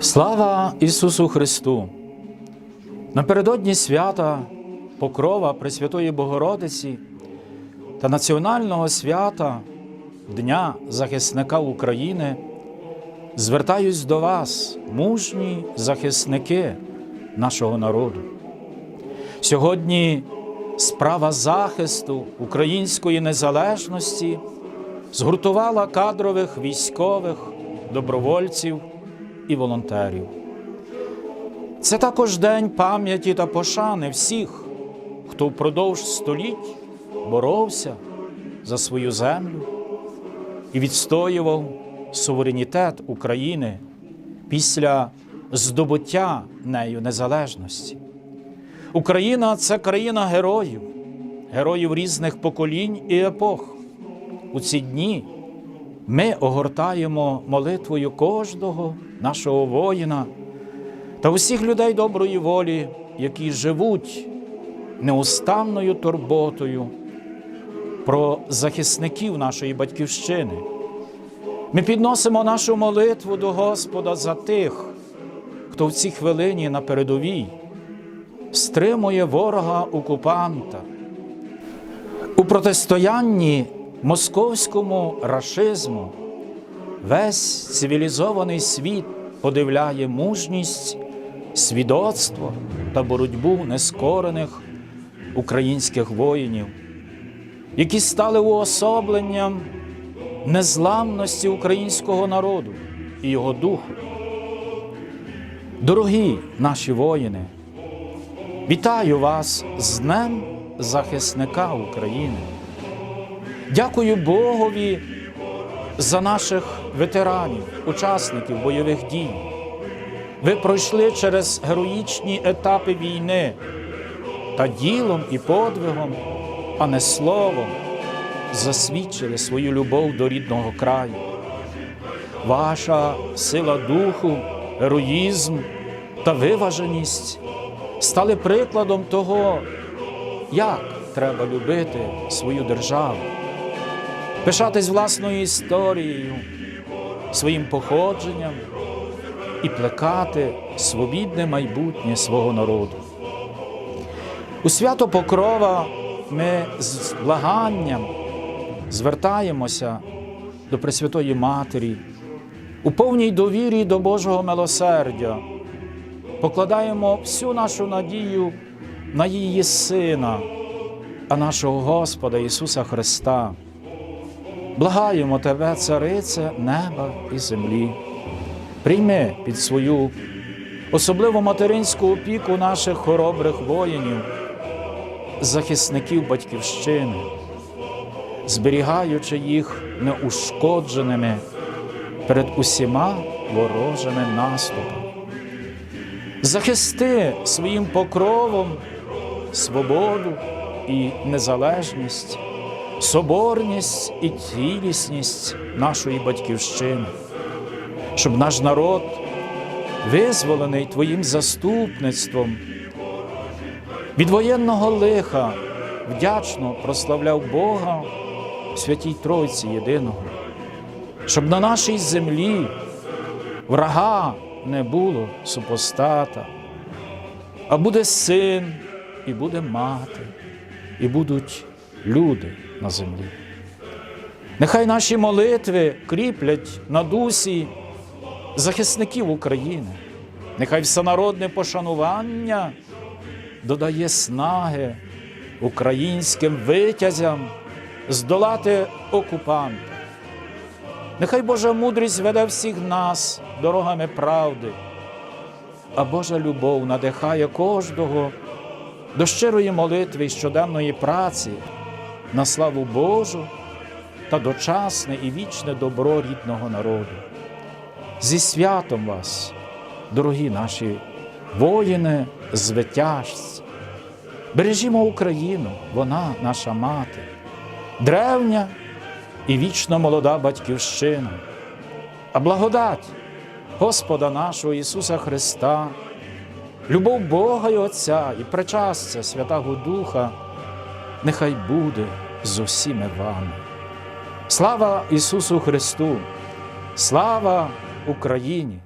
Слава Ісусу Христу! Напередодні свята Покрова Пресвятої Богородиці та національного свята Дня захисника України звертаюсь до вас, мужні захисники нашого народу. Сьогодні справа захисту української незалежності згуртувала кадрових військових, добровольців і волонтерів. Це також день пам'яті та пошани всіх, хто впродовж століть боровся за свою землю і відстоював суверенітет України після здобуття нею незалежності. Україна це країна героїв, героїв різних поколінь і епох. У ці дні ми огортаємо молитвою кожного нашого воїна та усіх людей доброї волі, які живуть неустанною турботою про захисників нашої батьківщини. Ми підносимо нашу молитву до Господа за тих, хто в цій хвилині на передовій стримує ворога окупанта. У протистоянні московському рашизму весь цивілізований світ подивляє мужність, свідоцтво та боротьбу нескорених українських воїнів, які стали уособленням незламності українського народу і його духу. Дорогі наші воїни, вітаю вас з Днем захисника України. Дякую Богові за наших ветеранів, учасників бойових дій. Ви пройшли через героїчні етапи війни та ділом і подвигом, а не словом, засвідчили свою любов до рідного краю. Ваша сила духу, героїзм та виваженість стали прикладом того, як треба любити свою державу, пишатись власною історією, своїм походженням і плекати свобідне майбутнє свого народу. У свято Покрова ми з благанням звертаємося до Пресвятої Матері у повній довірі до Божого милосердя, покладаємо всю нашу надію на її Сина, а нашого Господа Ісуса Христа. Благаємо Тебе, Царице неба і землі. Прийми під свою особливу материнську опіку наших хоробрих воїнів, захисників Батьківщини, зберігаючи їх неушкодженими перед усіма ворожими наступами. Захисти своїм покровом свободу і незалежність, соборність і цілісність нашої батьківщини, щоб наш народ, визволений Твоїм заступництвом, від воєнного лиха вдячно прославляв Бога в Святій Тройці Єдиного, щоб на нашій землі врага не було супостата, а буде син, і буде мати, і будуть люди на землі. Нехай наші молитви кріплять на дусі захисників України, нехай всенародне пошанування додає снаги українським витязям здолати окупанта. Нехай Божа мудрість веде всіх нас дорогами правди, а Божа любов надихає кожного до щирої молитви і щоденної праці на славу Божу та дочасне і вічне добро рідного народу. Зі святом вас, дорогі наші воїни, звитяжці, бережімо Україну, вона наша мати, древня і вічно молода батьківщина, а благодать Господа нашого Ісуса Христа, любов Бога і Отця і причастя Святого Духа, нехай буде з усіми вами. Слава Ісусу Христу! Слава Україні!